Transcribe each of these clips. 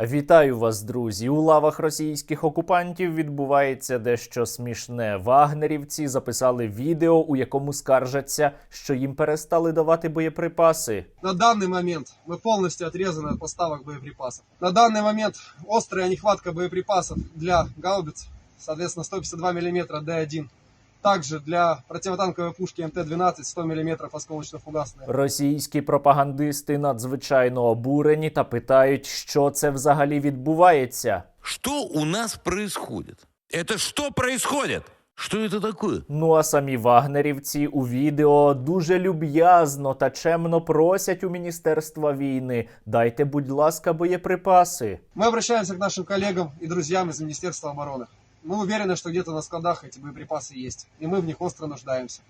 Вітаю вас, друзі! У лавах російських окупантів відбувається дещо смішне. Вагнерівці записали відео, у якому скаржаться, що їм перестали давати боєприпаси. На данный момент мы полностью отрезаны от поставок боеприпасов. На данный момент острая нехватка боеприпасов для гаубиц, соответственно, 152 мм Д1. Также для противотанковой пушки МТ-12 100 мм осколочно-фугасная. Російські пропагандисти надзвичайно обурені та питають, що це взагалі відбувається. Что у нас происходит? Это что происходит? Что это такое? Ну а самі вагнерівці у відео дуже люб'язно та чемно просять у міністерства війни: дайте, будь ласка, боєприпаси. Мы обращаемся к нашим коллегам и друзьям из Министерства обороны. Мы уверены, что где-то на складах эти боеприпасы есть, и мы в них остро нуждаемся.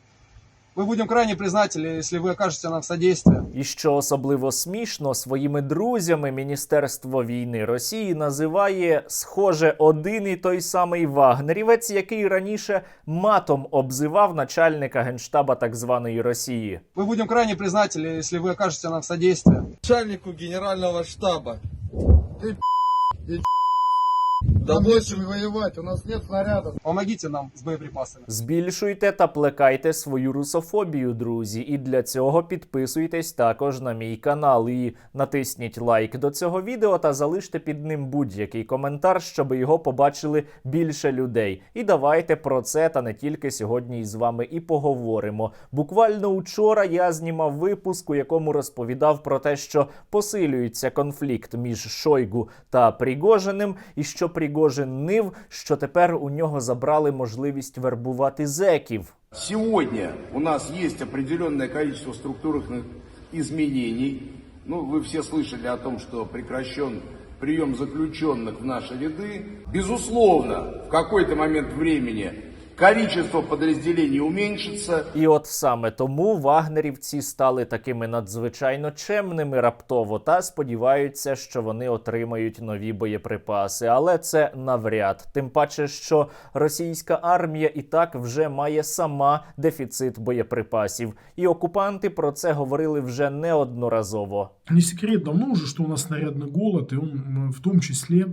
Мы будем крайне признательны, если вы окажете нам содействие. І що особливо смішно, своїми друзями Міністерство війни Росії називає схоже один і той самий вагнерівець, який раніше матом обзивав начальника генштаба так званої Росії. Мы будем крайне признательны, если вы окажете нам содействие. начальнику генерального штаба. Ты и да больше воевать, у нас нет снарядов. Помогите нам с боеприпасами. Збільшуйте та плекайте свою русофобію, друзі. І для цього підписуйтесь також на мій канал і натисніть лайк до цього відео та залиште під ним будь-який коментар, щоб його побачили більше людей. І давайте про це та не тільки сьогодні із вами і поговоримо. Буквально учора я знімав випуск, у якому розповідав про те, що посилюється конфлікт між Шойгу та Пригожиним, і що Пригожин нив, що тепер у нього забрали можливість вербувати зеків. Сегодня у нас есть определенное количество структурных изменений. Ну, вы все слышали о том, что прекращен прием заключенных в наши ряды. Безусловно, в какой-то момент времени количество подразделений уменьшится. І от саме тому вагнерівці стали такими надзвичайно чемними раптово та сподіваються, що вони отримають нові боєприпаси. Але це навряд. Тим паче, що російська армія і так вже має сама дефіцит боєприпасів, і окупанти про це говорили вже неодноразово. Не секрет давно уже, что у нас снарядный голод, и он в том числе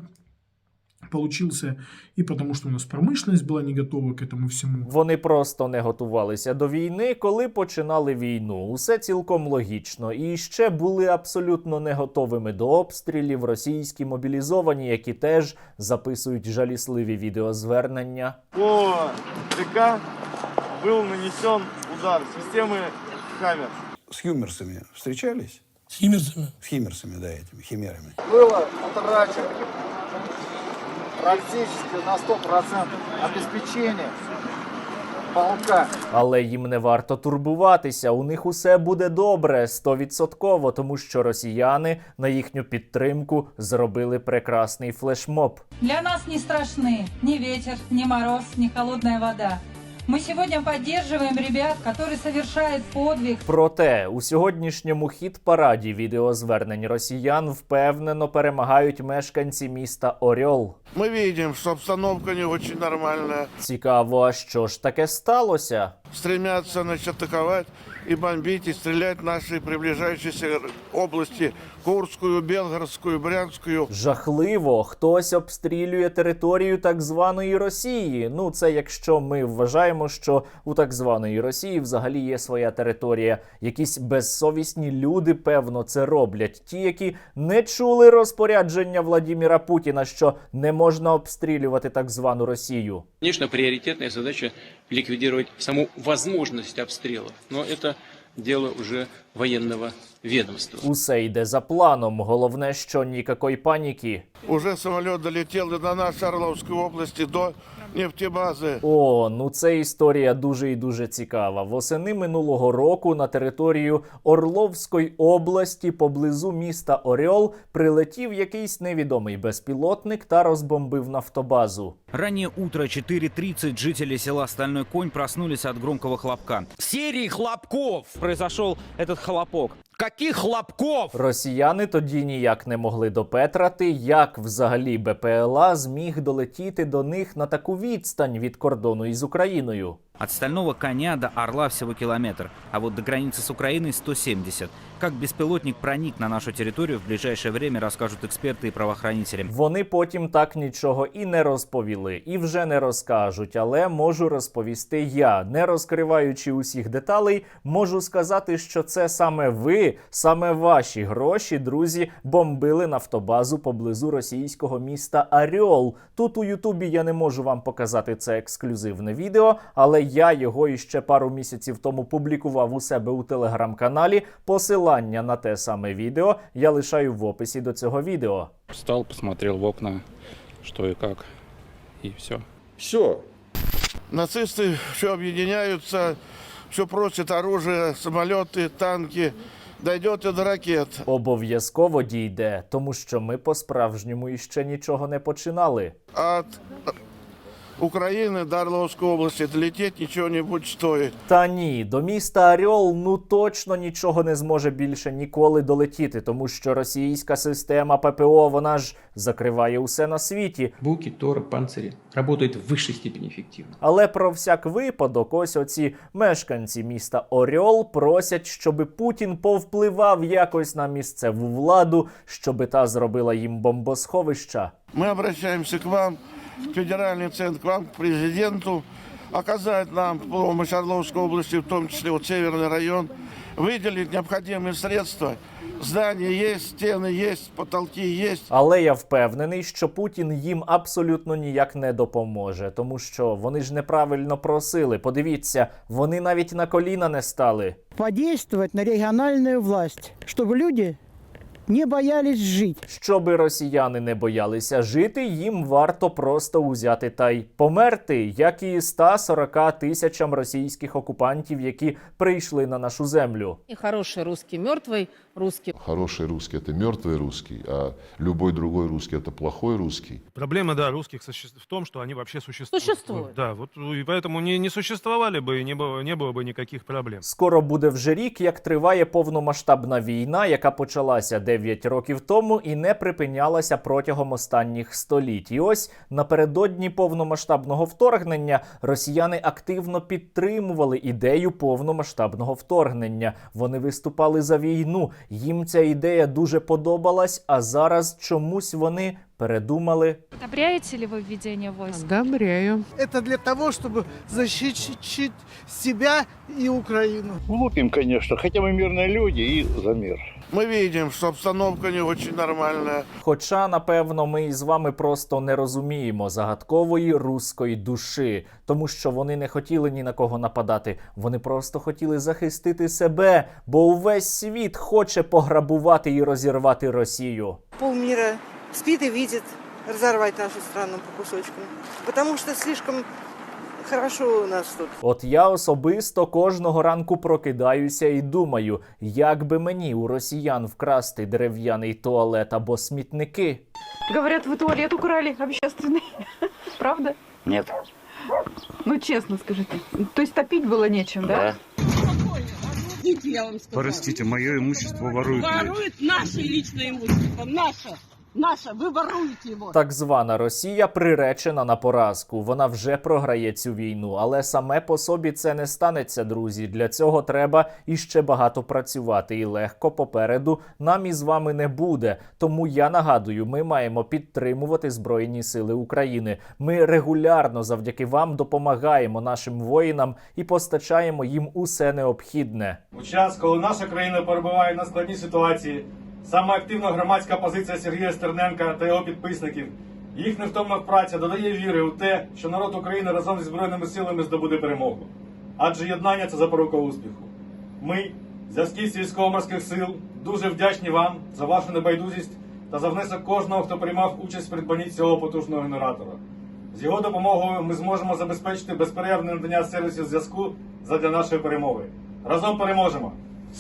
получился и потому, что у нас промышленность была не готова к этому всему. Вони просто не готувалися до війни, коли починали війну. Усе цілком логічно. І ще були абсолютно не готовими до обстрілів російські мобілізовані, які теж записують жалісливі відеозвернення. по ДК был нанесен удар системы Хаммер. С химмерсами встречались? С химерсами? С химмерсами, да, этими химерами. Было утрачено практически на 100% обеспечение полка. Але їм не варто турбуватися. У них усе буде добре, стовідсотково, тому що росіяни на їхню підтримку зробили прекрасний флешмоб. Для нас не страшні ні вітер, ні мороз, ні холодна вода. Мы сегодня поддерживаем ребят, которые совершают подвиг Проте у сьогоднішньому хіт параді відеозвернень росіян впевнено перемагають мешканці міста Орьол. Мы видим, что обстановка не очень нормальная. Цікаво, а що ж таке сталося? Стремятся значит, атаковать и бомбить, и стрелять наши приближающиеся области. Курскую, Белгородскую, Брянскую. Жахливо, хтось обстрілює територію так званої Росії. Ну, це якщо ми вважаємо, що у так званої Росії взагалі є своя територія. Якісь безсовісні люди, певно, це роблять. Ті, які не чули розпорядження Владіміра Путіна, що не можна обстрілювати так звану Росію. Конечно, приоритетная задача ликвидировать саму возможность обстрела, но это дело уже военного ведомства. Усе йде за планом. Головне, що ніякої паніки. Уже самолет долетел и до нашей Орловской области, до нефтебазы. О, ну це історія дуже і дуже цікава. Восени минулого року на територію Орловської області поблизу міста Оріол прилетів якийсь невідомий безпілотник та розбомбив нафтобазу. Раннее утро 4.30 жители села Стальной Конь проснулись от громкого хлопка. Серии хлопков произошел этот хлопок. Каких хлопков? Росіяни тоді ніяк не могли допетрати, як взагалі БПЛА зміг долетіти до них на таку відстань від кордону із Україною. От стального коня до орла всего километр, а вот до границы с Украиной 170. Как беспилотник проник на нашу территорию в ближайшее время, расскажут эксперты и правоохранители. Вони потім так нічого і не розповіли, і вже не розкажуть. Але можу розповісти я, не розкриваючи усіх деталей, можу сказати, що це саме ви, саме ваші гроші, друзі, бомбили нафтобазу поблизу російського міста Аріол. Тут у Ютубі я не можу вам показати це ексклюзивне відео, але я його іще пару місяців тому публікував у себе у телеграм-каналі. Посилання на те саме відео я лишаю в описі до цього відео. Встал, посмотрел в окна, что и как, и все. Все. Нацисты все объединяются, все просят оружие, самолеты, танки. Дойдет и до ракет. Обов'язково дійде, тому що ми по-справжньому іще нічого не починали. От Украины до Орловской области долететь ничего не будет стоить. Та ні, до міста Оріол ну точно нічого не зможе більше ніколи долетіти, тому що російська система ППО вона ж закриває усе на світі. Буки, Торы, панцири работают в высшей степени эффективно. Але про всяк випадок, ось оці мешканці міста Оріол просять, щоби Путін повпливав якось на місцеву владу, щоби та зробила їм бомбосховища. Мы обращаемся к вам, в федеральный центр, к вам, к президенту, оказать нам помощь Орловской области, в том числе вот Северный район, выделить необходимые средства. Здания есть, стены есть, потолки есть. Але я впевнений, що Путін їм абсолютно ніяк не допоможе, тому що вони ж неправильно просили. Подивіться, вони навіть на коліна не стали. подействовать на региональную власть, чтобы люди не боялись жить. Щоби росіяни не боялися жити, їм варто просто узяти та й померти, як і 140 тисячам російських окупантів, які прийшли на нашу землю. І хороший русський мертвый русский. Хороший русский – это мертвый русский, а любой другой русский – это плохой русский. Проблема, да, русских в том, что они вообще существуют. Существуют. Да, вот и поэтому не, не существовали бы, и не было, не было бы никаких проблем. Скоро буде вже рік, як триває повномасштабна війна, яка почалася 9 років тому і не припинялася протягом останніх століть. І ось напередодні повномасштабного вторгнення росіяни активно підтримували ідею повномасштабного вторгнення. Вони виступали за війну. Їм ця ідея дуже подобалась, а зараз чомусь вони передумали. Одобряете ли вы введение войск? Одобряю. Это для того, чтобы защитить себя и Украину. Глупим, конечно, хотя мы мирные люди и за мир. Мы видим, что обстановка не очень нормальная. Хоча, напевно, ми із вами просто не розуміємо загадкової руської душі, тому що вони не хотіли ні на кого нападати. Вони просто хотіли захистити себе, бо увесь світ хоче пограбувати і розірвати Росію. Полмира спит и видит разорвать нашу страну по кусочкам. Потому что слишком хорошо у нас тут. От я особисто кожного ранку прокидаюся і думаю, як би мені у росіян вкрасти дерев'яний туалет або смітники. Говорят, вы туалет украли общественный. Правда? Нет. Ну, честно скажите. То есть топить было нечем, да? Простите, мое имущество воруют. наше личное имущество, наше. Наше, вы воруете его. Так звана Росія приречена на поразку. Вона вже програє цю війну, але саме по собі це не станеться, друзі. Для цього треба іще багато працювати, і легко попереду нам із вами не буде. Тому я нагадую, ми маємо підтримувати Збройні Сили України. Ми регулярно завдяки вам допомагаємо нашим воїнам і постачаємо їм усе необхідне. У час, коли наша країна перебуває на складній ситуації, саме активна громадська позиція Сергія Стерненка та його підписників, їх невтомна праця додає віри у те, що народ України разом зі збройними силами здобуде перемогу. Адже єднання це запорука успіху. Ми, зв'язківці військово-морських сил, дуже вдячні вам за вашу небайдужість та за внесок кожного, хто приймав участь в придбанні цього потужного генератора. З його допомогою ми зможемо забезпечити безперервне надання сервісів зв'язку задля нашої перемоги. Разом переможемо!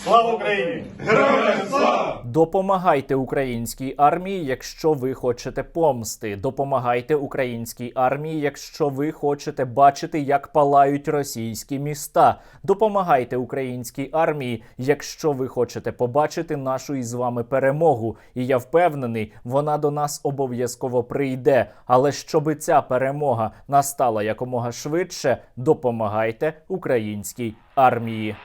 Слава Україні! Героям слава! Допомагайте українській армії, якщо ви хочете помсти. Допомагайте українській армії, якщо ви хочете бачити, як палають російські міста. Допомагайте українській армії, якщо ви хочете побачити нашу із вами перемогу. І я впевнений, вона до нас обов'язково прийде. Але щоби ця перемога настала якомога швидше, допомагайте українській армії.